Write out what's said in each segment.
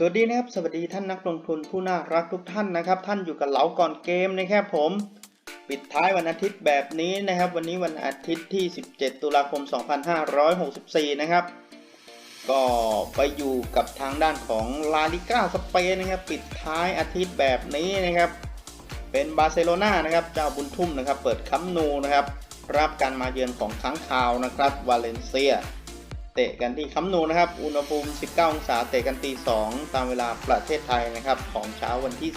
สวัสดีนะครับสวัสดีท่านนักลงทุนผู้น่ารักทุกท่านนะครับ ท่านอยู่กับเหลาก่อนเกมนะครับผม ปิดท้ายวันอาทิตย์แบบนี้นะครับ วันนี้วันอาทิตย์ที่ 17 ตุลาคม 2564 นะครับ ก็ไปอยู่กับทางด้านของลาลิก้าสเปนนะครับ ปิดท้ายอาทิตย์แบบนี้นะครับ เป็นบาร์เซโลนานะครับ เจ้าบุญทุ่มนะครับ เปิดคัมนูนะครับ รับการมาเยือนของค้างคาวนะครับวาเลนเซีย เตะกันที่คัมป์นูนะครับ อุณหภูมิ 19 องศา เตะกันตี 2 ตามเวลาประเทศไทยนะครับ ของเช้าวันที่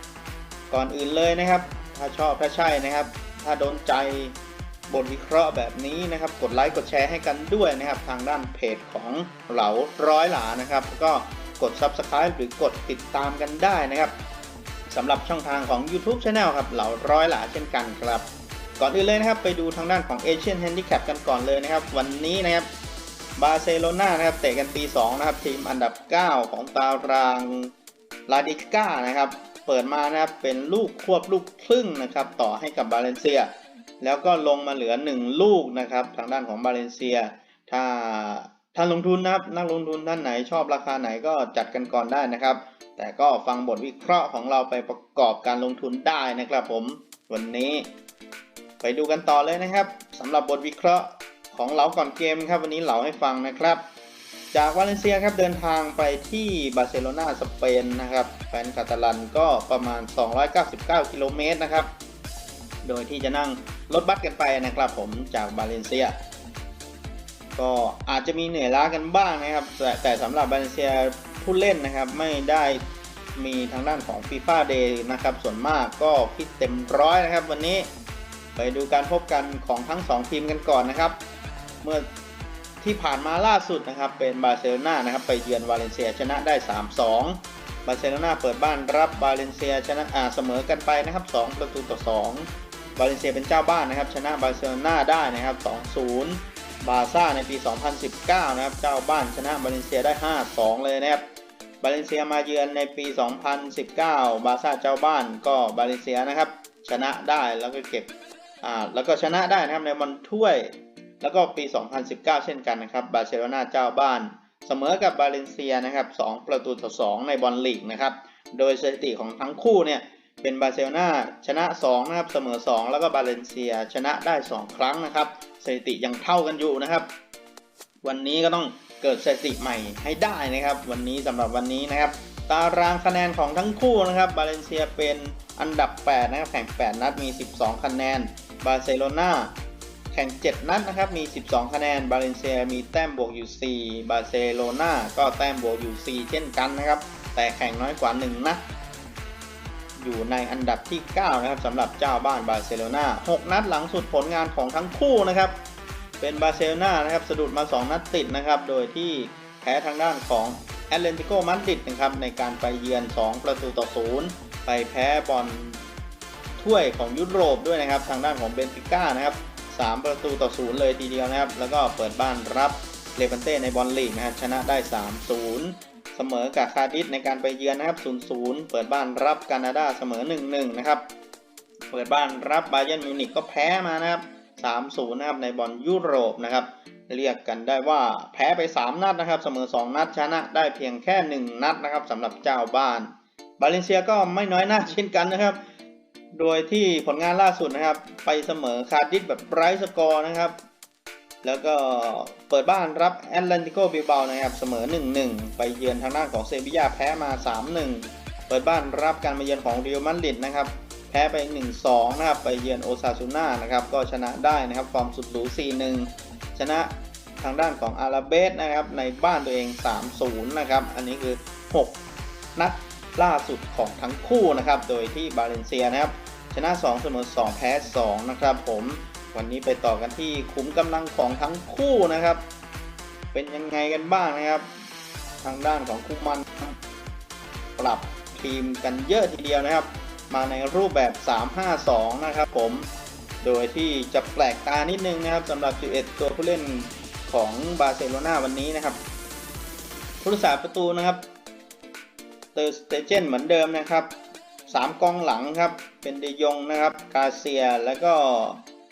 18 ก่อนอื่นเลยนะครับ ถ้าชอบถ้าใช่นะครับ ถ้าโดนใจบทวิเคราะห์แบบนี้นะครับ กดไลค์กดแชร์ให้กันด้วยนะครับ ทางด้านเพจของเหลาร้อยหลานะครับแล้วก็กด Subscribe หรือกดติดตามกันได้นะครับสำหรับช่องทางของ YouTube Channel ครับเหลาร้อยหลาเช่นกันครับ ก่อนอื่นเลยนะครับ ไปดูทางด้านของ Asian Handicap กันก่อนเลยนะครับ วันนี้นะครับ บาร์เซโลนานะครับเตะกันปี2นะครับทีมอันดับ 9 ของตารางลาดิก้านะครับเปิดมานะครับเป็นลูกควบลูกครึ่งนะครับต่อให้กับบาเลนเซีย แล้วก็ลงมาเหลือ 1 ลูกนะครับทางด้านของบาเลนเซีย ถ้าท่านลงทุนนะครับนักลงทุนท่านไหนชอบราคาไหนก็จัดกันก่อนได้นะครับ แต่ก็ฟังบทวิเคราะห์ของเราไปประกอบการลงทุนได้นะครับผมวันนี้ ไปดูกันต่อเลยนะครับสำหรับบทวิเคราะห์ ของเหลาก่อนเกมครับวันนี้เหลาให้ฟังนะครับ จากวาเลนเซียครับเดินทางไปที่บาร์เซโลนาสเปนนะครับแฟนคาตาลันก็ประมาณ 299 กิโลเมตรนะครับ โดยที่จะนั่งรถบัสกันไปนะครับผมจากบาเลนเซีย ก็อาจจะมีเหนื่อยล้ากันบ้างนะครับแต่แต่สำหรับบาเลนเซียผู้เล่นนะครับไม่ได้มีทางด้านของ FIFA Day นะครับ ส่วนมากก็ฟิตเต็มร้อยนะครับ วันนี้ไปดูการพบกันของทั้ง 2 ทีมกันก่อนนะครับ เมื่อที่ผ่านมาล่าสุดนะครับเป็นบาร์เซโลนานะครับไปเยือนวาเลนเซียชนะได้ 3-2 บาร์เซโลนาเปิดบ้านรับบาเลนเซียชนะอ่าเสมอกันไปนะครับ 2 ประตูต่อ 2 บาเลนเซียเป็นเจ้าบ้านนะครับชนะบาร์เซโลนาได้นะครับ 2-0 บาร์ซ่าในปี 2019 นะครับเจ้าบ้านชนะบาเลนเซียได้ 5-2 เลยนะครับบาเลนเซียมาเยือนในปี 2019 บาซ่าเจ้าบ้านก็บาเลนเซียนะครับชนะได้แล้วก็เก็บอ่าแล้วก็ชนะได้นะครับในบอลถ้วย แล้วก็ปี 2019 เช่นกันนะครับบาร์เซโลนาเจ้าบ้าน เสมอกับบาเลนเซียนะครับ2ประตูต่อ2ในบอลลีกนะครับโดยสถิติของทั้งคู่เนี่ยเป็นบาร์เซโลนาชนะ2นะครับเสมอ 2 แล้วก็บาเลนเซียชนะได้ 2 ครั้งนะครับสถิติยังเท่ากันอยู่นะครับ วันนี้ก็ต้องเกิดสถิติใหม่ให้ได้นะครับ วันนี้สำหรับวันนี้นะครับ ตารางคะแนนของทั้งคู่นะครับบาเลนเซียเป็นอันดับ 8 นะครับแข่ง 8 นัดมี 12 คะแนน บาร์เซโลนา แข่ง 7 นัดนะครับ มี 12 คะแนน บาเลนเซียมีแต้มบวกอยู่ 4 บาร์เซโลนาก็แต้มบวกอยู่ 4 เช่นกันนะครับ แต่แข่งน้อยกว่า 1 นัด อยู่ในอันดับที่ 9 นะครับสำหรับเจ้าบ้านบาร์เซโลนา6 นัดหลังสุดผลงานของทั้งคู่นะครับ เป็นบาร์เซโลนานะครับสะดุดมา 2 นัดติดนะครับ โดยที่แพ้ทางด้านของแอตเลนติโกมาดริดนะครับในการไปเยือน 2 ประตูต่อ 0 ไปแพ้บอลถ้วยของยุโรปด้วยนะครับ ทางด้านของเบนฟิก้านะครับ 3 ประตูต่อ0เลยทีเดียวนะครับ แล้วก็เปิดบ้านรับเลเวนเต้ในบอลลีกนะครับชนะได้ 3-0 เสมอกับคาดิสในการไปเยือนนะครับ 0-0 เปิดบ้านรับแคนาดาเสมอ 1-1 นะครับ เปิดบ้านรับบาเยิร์นมิวนิกก็แพ้มานะครับ 3-0 นะครับในบอลยุโรปนะครับ เรียกกันได้ว่าแพ้ไป 3 นัดนะครับ เสมอ 2 นัดชนะได้เพียงแค่ 1 นัดนะครับสำหรับเจ้าบ้าน บาเลนเซียก็ไม่น้อยหน้าเช่นกันนะครับ โดยที่ผลงานล่าสุดนะครับ ไปเสมอคาร์ดิสแบบไร้สกอร์นะครับ แล้วก็เปิดบ้านรับแอตแลนติโกบิลเบานะครับเสมอ 1-1 ไปเยือนทางด้านของเซบียาแพ้มา 3-1 เปิดบ้านรับการมาเยือนของเรอัลมาดริดนะครับแพ้ไป 1-2 นะครับ ไปเยือนโอซาซูน่านะครับก็ชนะได้นะครับฟอร์มสุดหรู 4-1 ชนะทางด้านของอาราเบสนะครับในบ้านตัวเอง 3-0 นะครับ อันนี้คือ 6 นัดล่าสุดของทั้งคู่นะครับ โดยที่บาเลนเซียนะครับ ชนะ 2 เสมอ 2 แพ้ 2 นะครับผมวันนี้ไปต่อกันที่ขุมกำลังของทั้งคู่นะครับ เป็นยังไงกันบ้างนะครับ ทางด้านของคู่มันปรับทีมกันเยอะทีเดียวนะครับ มาในรูปแบบ 3-5-2 นะครับผมโดยที่จะแปลกตานิดนึงนะครับสำหรับ 11 ตัวผู้เล่นของบาร์เซโลนาวันนี้นะครับผู้รักษาประตูนะครับเตอร์สเตเจนเหมือนเดิมนะครับ 3 กองหลังครับ เป็นเดยงนะครับกาเซียแล้วก็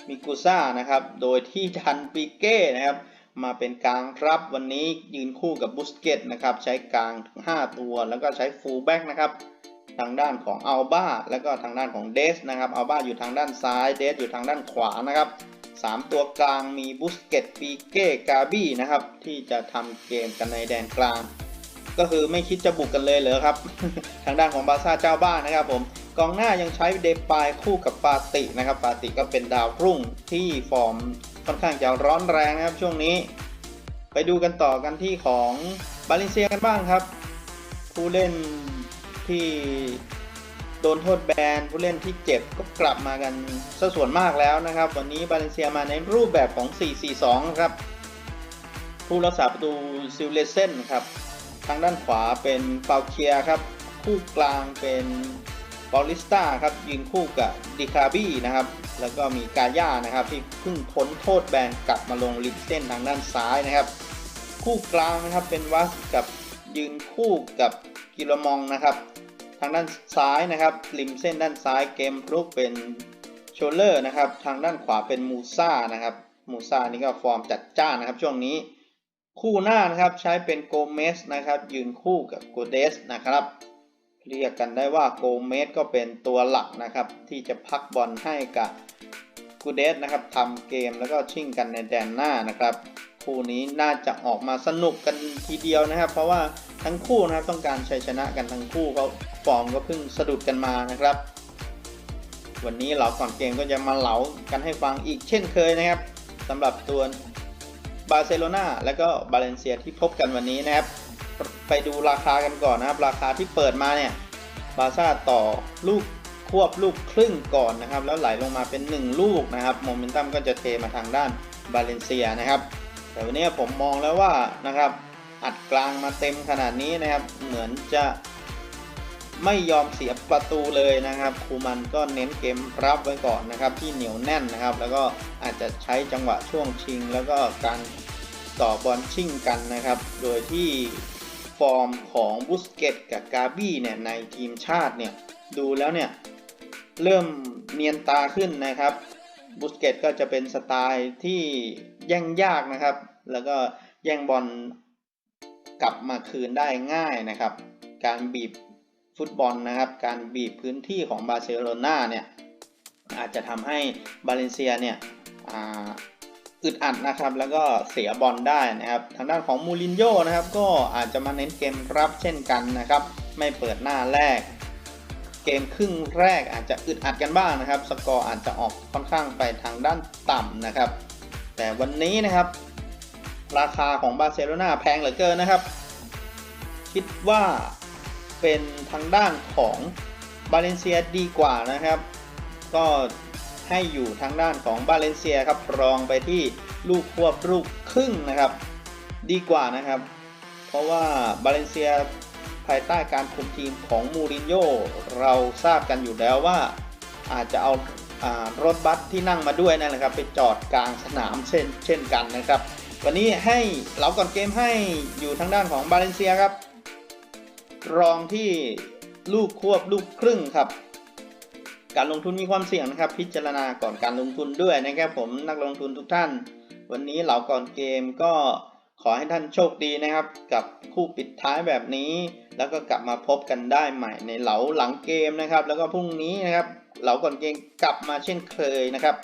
มิกุซ่านะครับ โดยที่ทันปิเก้นะครับ มาเป็นกลางรับวันนี้ยืนคู่กับบุสเกตนะครับ ใช้กลางถึง5ตัว แล้วก็ใช้ฟูลแบ็กนะครับ ทางด้านของอัลบ้าแล้วก็ทางด้านของเดสนะครับอัลบ้าอยู่ทางด้านซ้ายเดสอยู่ทางด้านขวานะครับสามตัวกลางมีบุสเกตปีเก้กาบี้นะครับ ที่จะทำเกมกันในแดนกลาง ก็คือไม่คิดจะบุกกันเลยเหรอครับ ทางด้านของบาซ่าเจ้าบ้านนะครับผม กองหน้ายังใช้เดปายคู่กับปาตินะครับ ปาติก็เป็นดาวรุ่งที่ฟอร์มค่อนข้างจะร้อนแรงนะครับช่วงนี้ ไปดูกันต่อกันที่ของบาเลนเซียกันบ้างครับ ผู้เล่นที่โดนโทษแบนผู้เล่นที่เจ็บก็กลับมากันซะส่วนมากแล้วนะครับ วันนี้บาเลนเซียมาในรูปแบบของ 4-4-2 ครับ ผู้รักษาประตูซิลเลเซนครับ ทางด้านขวาเป็นฟาเคียครับ คู่กลางเป็น บอลิสตาครับยืนคู่กับดิคาบี้นะครับ แล้วก็มีกาย่านะครับ ที่เพิ่งพ้นโทษแบนกลับมาลงริมเส้นทางด้านซ้ายนะครับ คู่กลางนะครับเป็นวัสกับยืนคู่กับกิโลมองนะครับ ทางด้านซ้ายนะครับริมเส้นด้านซ้ายเกมรุกเป็นโชเลอร์นะครับ ทางด้านขวาเป็นมูซ่านะครับมูซ่านี่ก็ฟอร์มจัดจ้านนะครับ ช่วงนี้คู่หน้านะครับใช้เป็นโกเมสนะครับ ยืนคู่กับโกเดสนะครับ เรียกกันได้ว่าโกเมสก็เป็นตัวหลักนะครับ ที่จะพักบอลให้กับกูเดสนะครับทำเกมแล้วก็ชิ่งกันในแดนหน้านะครับคู่นี้น่าจะออกมาสนุกกันทีเดียวนะครับ เพราะว่าทั้งคู่นะครับต้องการชัยชนะกันทั้งคู่เขาฟอร์มก็เพิ่งสะดุดกันมานะครับ วันนี้เหลาก่อนเกมก็จะมาเหลากันให้ฟังอีกเช่นเคยนะครับสำหรับตัวบาร์เซโลนาและก็บาเลนเซียที่พบกันวันนี้นะครับ ไปดูราคากันก่อนนะครับ ราคาที่เปิดมาเนี่ยบาร์ซ่าต่อลูกควบลูกครึ่งก่อนนะครับ แล้วไหลลงมาเป็น 1 ลูกนะครับโมเมนตัมก็จะเทมาทางด้านบาเลนเซียนะครับ แต่วันนี้ผมมองแล้วว่านะครับ อัดกลางมาเต็มขนาดนี้นะครับ เหมือนจะไม่ยอมเสียประตูเลยนะครับคูมันก็เน้นเกมรับไว้ก่อนนะครับ ที่เหนียวแน่นนะครับ แล้วก็อาจจะใช้จังหวะช่วงชิง แล้วก็การต่อบอลชิ่งกันนะครับ โดยที่ อร์มของบุสเกตกับกาบี้เนี่ยในทีมชาติเนี่ยดูแล้วเนี่ยเริ่มเนียนตาขึ้นนะครับบุสเกตก็จะเป็นสไตล์ที่แย่งยากนะครับ แล้วก็แย่งบอลกลับมาคืนได้ง่ายนะครับ การบีบฟุตบอลนะครับ การบีบพื้นที่ของบาร์เซโลนาเนี่ยอาจจะทำให้บาเลนเซียเนี่ย อึดอัดนะครับ แล้วก็เสียบอลได้นะครับทางด้านของมูรินโญ่นะครับ ก็อาจจะมาเน้นเกมรับเช่นกันนะครับ ไม่เปิดหน้าแรก เกมครึ่งแรกอาจจะอึดอัดกันบ้างนะครับ สกอร์อาจจะออกค่อนข้างไปทางด้านต่ำนะครับ แต่วันนี้นะครับ ราคาของบาร์เซโลนาแพงเหลือเกินนะครับ คิดว่าเป็นทางด้านของบาเลนเซียดีกว่านะครับ ก็ ให้อยู่ทางด้านของบาเลนเซียครับรองไปที่ลูกควบลูกครึ่งนะครับ ดีกว่านะครับ เพราะว่าบาเลนเซียภายใต้การคุมทีมของมูรินโญ่เราทราบกันอยู่แล้วว่าอาจจะเอาอารถบัสที่นั่งมาด้วยนั่นแหละครับไปจอดกลางสนามเช่นเช่นกันนะครับ วันนี้ให้เราก่อนเกมให้อยู่ทางด้านของบาเลนเซียครับ รองที่ลูกควบลูกครึ่งครับ การลงทุนมีความเสี่ยงนะครับ พิจารณาก่อนการลงทุนด้วยนะครับผมนักลงทุนทุกท่าน วันนี้เหล่าก่อนเกมก็ขอให้ท่านโชคดีนะครับ กับคู่ปิดท้ายแบบนี้ แล้วก็กลับมาพบกันได้ใหม่ในเหลาหลังเกมนะครับ แล้วก็พรุ่งนี้นะครับเหลาก่อนเกมกลับมาเช่นเคยนะครับ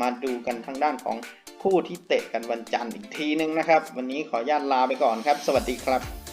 มาดูกันทางด้านของคู่ที่เตะกันวันจันทร์อีกทีนึงนะครับ วันนี้ขออนุญาตลาไปก่อนครับ สวัสดีครับ